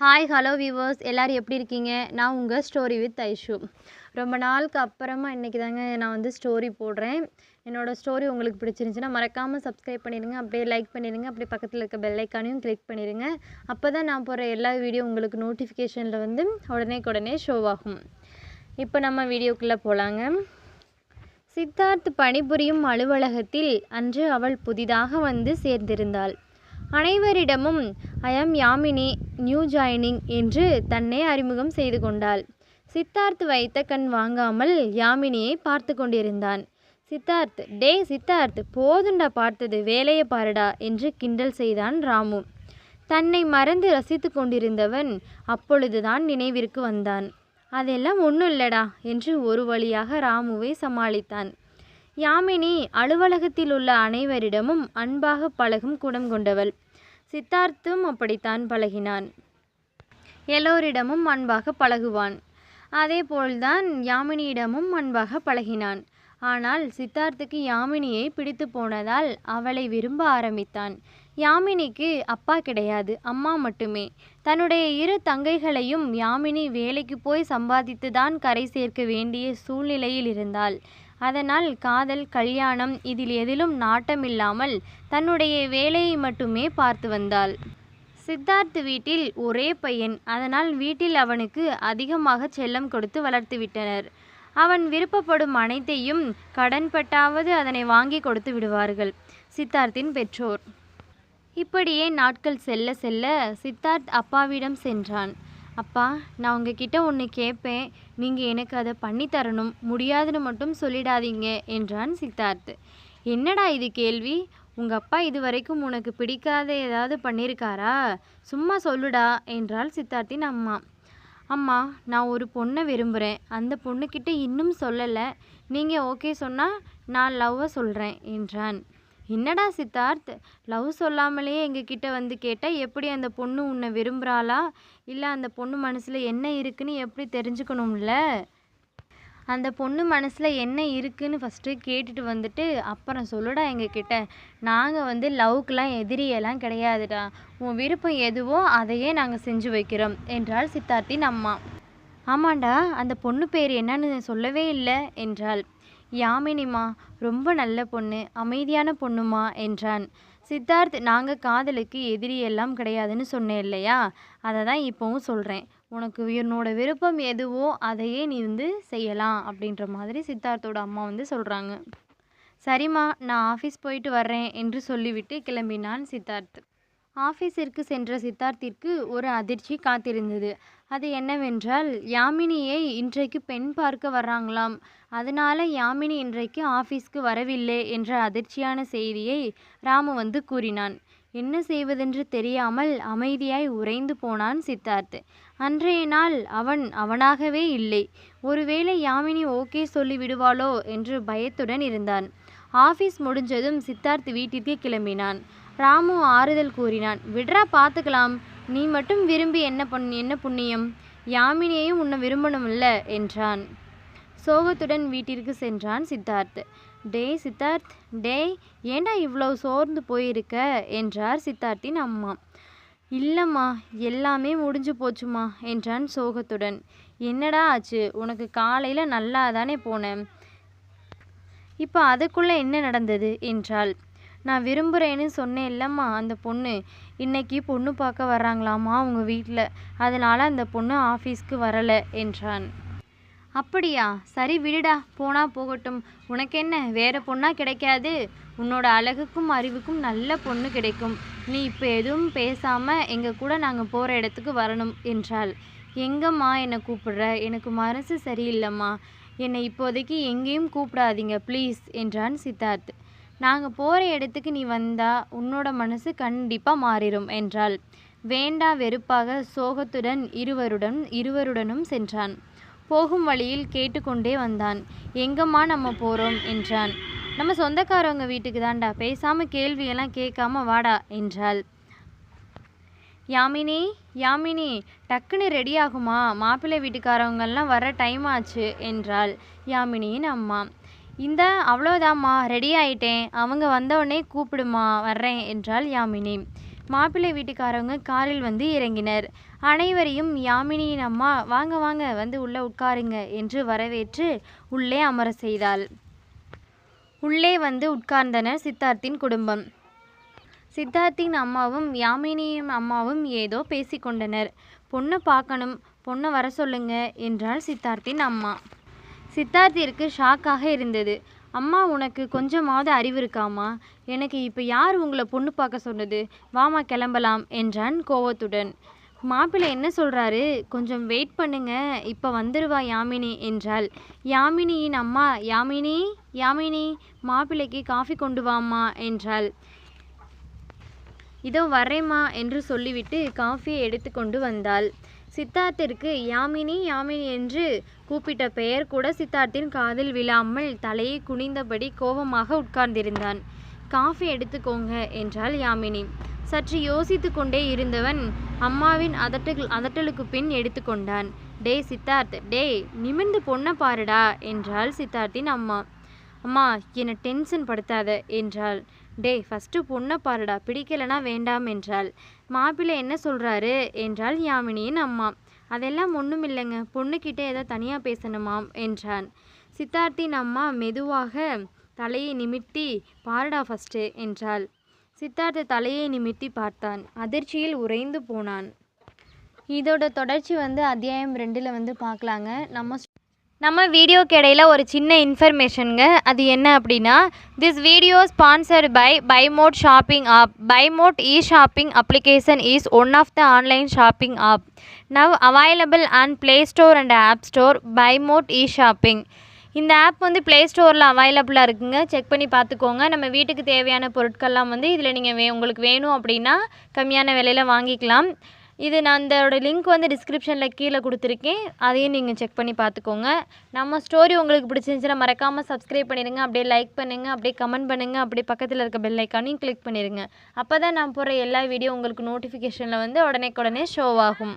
Hi hello viewers எல்லோரும் எப்படி இருக்கீங்க? நான் உங்கள் ஸ்டோரி வித் ஐஷு. ரொம்ப நாளுக்கு அப்புறமா இன்றைக்கி தாங்க நான் வந்து ஸ்டோரி போடுறேன். என்னோடய ஸ்டோரி உங்களுக்கு பிடிச்சிருந்துச்சின்னா மறக்காமல் சப்ஸ்கிரைப் பண்ணிடுங்க. அப்படியே லைக் பண்ணிடுங்க. அப்படியே பக்கத்தில் இருக்க பெல்லைக்கானையும் கிளிக் பண்ணிடுங்க. அப்போ தான் நான் போடுற எல்லா வீடியோ உங்களுக்கு நோட்டிஃபிகேஷனில் வந்து உடனே உடனே ஷோ ஆகும். இப்போ நம்ம வீடியோக்குள்ளே போகலாங்க சித்தார்த் பணிபுரியும் அலுவலகத்தில் அன்று அவள் புதிதாக வந்து சேர்ந்திருந்தாள். அனைவரிடமும் ஐ யாமினி நியூ ஜாயினிங் என்று தன்னை அறிமுகம் செய்து கொண்டாள். சித்தார்த் வைத்த கண் வாங்காமல் யாமினியை பார்த்து கொண்டிருந்தான். சித்தார்த் டே சித்தார்த் போதுண்டா பார்த்தது வேலையை பாருடா என்று கிண்டல் செய்தான் ராமு. தன்னை மறந்து ரசித்து கொண்டிருந்தவன் அப்பொழுதுதான் நினைவிற்கு வந்தான். அதெல்லாம் ஒன்றும் இல்லடா என்று ஒரு வழியாக ராமுவை சமாளித்தான். யாமினி அலுவலகத்தில் உள்ள அனைவரிடமும் அன்பாக பழகும் குணம் கொண்டவள். சித்தார்த்தும் அப்படித்தான் பழகினான். எல்லோரிடமும் அன்பாக பழகுவான். அதேபோல்தான் யாமினியிடமும் அன்பாக பழகினான். ஆனால் சித்தார்த்துக்கு யாமினியை பிடித்து போனதால் அவளை விரும்ப ஆரம்பித்தான். யாமினிக்கு அப்பா கிடையாது அம்மா மட்டுமே. தன்னுடைய இரு தங்கைகளையும் யாமினி வேலைக்கு போய் சம்பாதித்து தான் கரை சேர்க்க வேண்டிய சூழ்நிலையில் இருந்தாள். அதனால் காதல் கல்யாணம் இதில் எதிலும் நாட்டமில்லாமல் தன்னுடைய வேலையை மட்டுமே பார்த்து வந்தாள். சித்தார்த் வீட்டில் ஒரே பையன். அதனால் வீட்டில் அவனுக்கு அதிகமாக செல்லம் கொடுத்து வளர்த்துவிட்டனர் அவன் விருப்பப்படும் அனைத்தையும் கடன்பட்டாவது அதனை வாங்கி கொடுத்து விடுவார்கள். சித்தார்த்தின் பெற்றோர். இப்படியே நாட்கள் செல்ல செல்ல சித்தார்த் அப்பாவிடம் சென்றான். அப்பா நான் உங்ககிட்ட ஒன்று கேட்பேன் நீங்கள் எனக்கு அதை பண்ணி தரணும். முடியாதுன்னு மட்டும் சொல்லிடாதீங்க என்றான் சித்தார்த் என்னடா இது கேள்வி? உங்கள் அப்பா இது வரைக்கும் உனக்கு பிடிக்காத ஏதாவது பண்ணியிருக்காரா சும்மா சொல்லுடா என்றாள் சித்தார்த்தின் அம்மா. அம்மா நான் ஒரு பொண்ணை விரும்புகிறேன் அந்த பொண்ணுக்கிட்ட இன்னும் சொல்லலை. நீங்கள் ஓகே சொன்னால் நான் லவ்வை சொல்கிறேன் என்றான். என்னடா சித்தார்த்? லவ் சொல்லாமலேயே எங்ககிட்ட வந்து கேட்டால் எப்படி அந்த பொண்ணு உன்னை விரும்புகிறாளா இல்லை அந்த பொண்ணு மனசில் என்ன இருக்குன்னு எப்படி தெரிஞ்சுக்கணும்ல? அந்த பொண்ணு மனசில் என்ன இருக்குன்னு ஃபஸ்ட்டு கேட்டுட்டு வந்துட்டு அப்புறம் சொல்லுடா எங்ககிட்ட. நாங்கள் வந்து லவ்க்கெலாம் எதிரியெல்லாம் கிடையாதுடா. உன் விருப்பம் எதுவோ அதையே நாங்கள் செஞ்சு வைக்கிறோம் என்றாள் சித்தார்த்தின் அம்மா. ஆமாண்டா அந்த பொண்ணு பேர் என்னன்னு சொல்லவே இல்லை என்றாள். யாமினிமா ரொம்ப நல்ல பொண்ணு அமைதியான பொண்ணுமா என்றான். சித்தார்த் நாங்கள் காதலுக்கு எதிரி எல்லாம் கிடையாதுன்னு சொன்னேன் இல்லையா? அதை தான் இப்போவும் சொல்கிறேன் உனக்கு என்னோட விருப்பம் எதுவோ அதையே நீ வந்து செய்யலாம் அப்படின்ற மாதிரி சித்தார்த்தோட அம்மா வந்து சொல்கிறாங்க சரிம்மா நான் ஆஃபீஸ் போயிட்டு வர்றேன் என்று சொல்லிவிட்டு கிளம்பினான் சித்தார்த். ஆஃபீஸிற்கு சென்ற சித்தார்த்திற்கு ஒரு அதிர்ச்சி காத்திருந்தது. அது என்னவென்றால் யாமினியை இன்றைக்கு பெண் பார்க்க வர்றாங்களாம். அதனால யாமினி இன்றைக்கு ஆஃபீஸ்க்கு வரவில்லை என்ற அதிர்ச்சியான செய்தியை ராமு வந்து கூறினான். என்ன செய்வதென்று தெரியாமல் அமைதியாய் உறைந்து போனான் சித்தார்த். அன்றைய நாள் அவன் அவனாகவே இல்லை. ஒருவேளை யாமினி ஓகே சொல்லி விடுவாளோ என்று பயத்துடன் இருந்தான். ஆஃபீஸ் முடிஞ்சதும் சித்தார்த் வீட்டிற்கு கிளம்பினான். ராமு ஆறுதல் கூறினான். விட்ரா பார்த்துக்கலாம் நீ மட்டும் விரும்பி என்ன பொன் என்ன புண்ணியம்? யாமினியையும் உன்னை விரும்பணும்ல? என்றான். சோகத்துடன் வீட்டிற்கு சென்றான் சித்தார்த். டேய் சித்தார்த் டேய் ஏண்டா இவ்வளோ சோர்ந்து போயிருக்க? என்றார் சித்தார்த்தின் அம்மா. இல்லைம்மா எல்லாமே முடிஞ்சு போச்சுமா என்றான் சோகத்துடன். என்னடா ஆச்சு? உனக்கு காலையில் நல்லா தானே போனேன். இப்போ அதுக்குள்ளே என்ன நடந்தது? என்றாள். நான் விரும்புகிறேன்னு சொன்னேன் இல்லைம்மா அந்த பொண்ணு. இன்னைக்கு பொண்ணு பார்க்க வர்றாங்களாம்மா அவங்க வீட்டில் அதனால் அந்த பொண்ணு ஆஃபீஸ்க்கு வரலை என்றான். அப்படியா? சரி விடுடா. போனா போகட்டும். உனக்கு என்ன வேற பொண்ணா கிடைக்காது. உன்னோட அழகுக்கும் அறிவுக்கும் நல்ல பொண்ணு கிடைக்கும். நீ இப்போ எதுவும் பேசாமல் எங்கள் கூட நாங்கள் போகிற இடத்துக்கு வரணும் என்றாள். எங்கம்மா என்னை கூப்பிடுற? எனக்கு மனசு சரியில்லைம்மா. என்னை இப்போதைக்கு எங்கேயும் கூப்பிடாதீங்க ப்ளீஸ் என்றான் சித்தார்த். நாங்கள் போகிற இடத்துக்கு நீ வந்தால் உன்னோட மனசு கண்டிப்பாக மாறிடும் என்றாள். வேண்டா வெறுப்பாக சோகத்துடன் இருவருடன் இருவருடனும் சென்றான். போகும் வழியில் கேட்டுக்கொண்டே வந்தான். எங்கம்மா நம்ம போகிறோம் என்றான். நம்ம சொந்தக்காரவங்க வீட்டுக்கு தான்டா பேசாமல் கேள்வியெல்லாம் கேட்காம வாடா என்றாள். யாமினி யாமினி டக்குன்னு ரெடி ஆகுமா? மாப்பிள்ளை வீட்டுக்காரவங்கெல்லாம் வர டைம் ஆச்சு என்றாள் யாமினியின் அம்மா. இந்த அவ்வளோதாம்மா ரெடி ஆயிட்டேன். அவங்க வந்தவுடனே கூப்பிடுமா வர்றேன் என்றாள் யாமினி. மாப்பிள்ளை வீட்டுக்காரவங்க காரில் வந்து இறங்கினர். அனைவரையும் யாமினியின் அம்மா வாங்க வாங்க வந்து உள்ளே உட்காருங்க என்று வரவேற்று உள்ளே அமர செய்தாள். உள்ளே வந்து உட்கார்ந்தனர் சித்தார்த்தின் குடும்பம். சித்தார்த்தின் அம்மாவும் யாமினியின் அம்மாவும் ஏதோ பேசிக்கொண்டனர். பொண்ணை பார்க்கணும் பொண்ணை வர சொல்லுங்க என்றாள் சித்தார்த்தின் அம்மா. சித்தார்த்திற்கு ஷாக்காக இருந்தது. அம்மா உனக்கு கொஞ்சமாவது அறிவு இருக்காமா? எனக்கு இப்போ யார் உங்களை பொண்ணு பார்க்க சொன்னது? வாமா கிளம்பலாம் என்றான் கோவத்துடன். மாப்பிள்ளை என்ன சொல்கிறாரு கொஞ்சம் வெயிட் பண்ணுங்க. இப்போ வந்துடுவா யாமினி என்றாள். யாமினியின் அம்மா யாமினி யாமினி மாப்பிள்ளைக்கு காஃபி கொண்டு வாம்மா என்றாள். இதோ வரேம்மா என்று சொல்லிவிட்டு காஃபியை எடுத்து கொண்டு வந்தாள். சித்தார்த்திற்கு யாமினி யாமினி என்று கூப்பிட்ட பெயர் கூட சித்தார்த்தின் காதில் விழாமல் தலையை குனிந்தபடி கோபமாக உட்கார்ந்திருந்தான். காஃபி எடுத்துக்கோங்க என்றாள் யாமினி. சற்று யோசித்து கொண்டே இருந்தவன் அம்மாவின் அதட்டு அதட்டலுக்கு பின் எடுத்துக்கொண்டான் டே சித்தார்த் டே நிமிர்ந்து பொண்ணை பாருடா என்றாள் சித்தார்த்தின் அம்மா. அம்மா என்னை டென்ஷன் படுத்தாத என்றாள். டேய் ஃபஸ்ட்டு பொண்ணை பாருடா பிடிக்கலனா வேண்டாம் என்றாள். மாப்பிள்ளை என்ன சொல்கிறாரு என்றாள் யாமினியின் அம்மா. அதெல்லாம் ஒன்றும் இல்லைங்க பொண்ணுக்கிட்ட ஏதோ தனியாக பேசணுமாம் என்றான். சித்தார்த்தின் அம்மா மெதுவாக தலையை நிமிர்த்தி பாருடா ஃபஸ்ட்டு என்றாள். சித்தார்த்த தலையை நிமித்தி பார்த்தான். அதிர்ச்சியில் உறைந்து போனான். இதோட தொடர்ச்சி வந்து அத்தியாயம் ரெண்டில் வந்து பார்க்கலாங்க. நம்ம நம்ம வீடியோக்கு இடையில் ஒரு சின்ன இன்ஃபர்மேஷனுங்க அது என்ன அப்படின்னா this video sponsored by Bymot shopping app Bymot e shopping application is one of the online shopping app now available and play store and app store Bymot e shopping இந்த ஆப் வந்து ப்ளே ஸ்டோரில் அவைலபிளாக இருக்குங்க. Check பண்ணி பார்த்துக்கோங்க. நம்ம வீட்டுக்கு தேவையான பொருட்கள்லாம் வந்து இதில் நீங்கள் வே உங்களுக்கு வேணும் அப்படின்னா கம்மியான விலையில் வாங்கிக்கலாம். இது நான் அந்தோட லிங்க் வந்து டிஸ்கிரிப்ஷனில் கீழே கொடுத்துருக்கேன். அதையும் நீங்கள் செக் பண்ணி பார்த்துக்கோங்க. நம்ம ஸ்டோரி உங்களுக்கு பிடிச்சிருந்துச்சுன்னா மறக்காமல் சப்ஸ்கிரைப் பண்ணிடுங்க. அப்படியே லைக் பண்ணுங்கள் அப்படியே கமெண்ட் பண்ணுங்கள் அப்படியே பக்கத்தில் இருக்க பெல் ஐக்கானையும் கிளிக் பண்ணிடுங்க. அப்போ தான் நான் போகிற எல்லா வீடியோ உங்களுக்கு நோட்டிஃபிகேஷனில் வந்து உடனே உடனே ஷோ ஆகும்.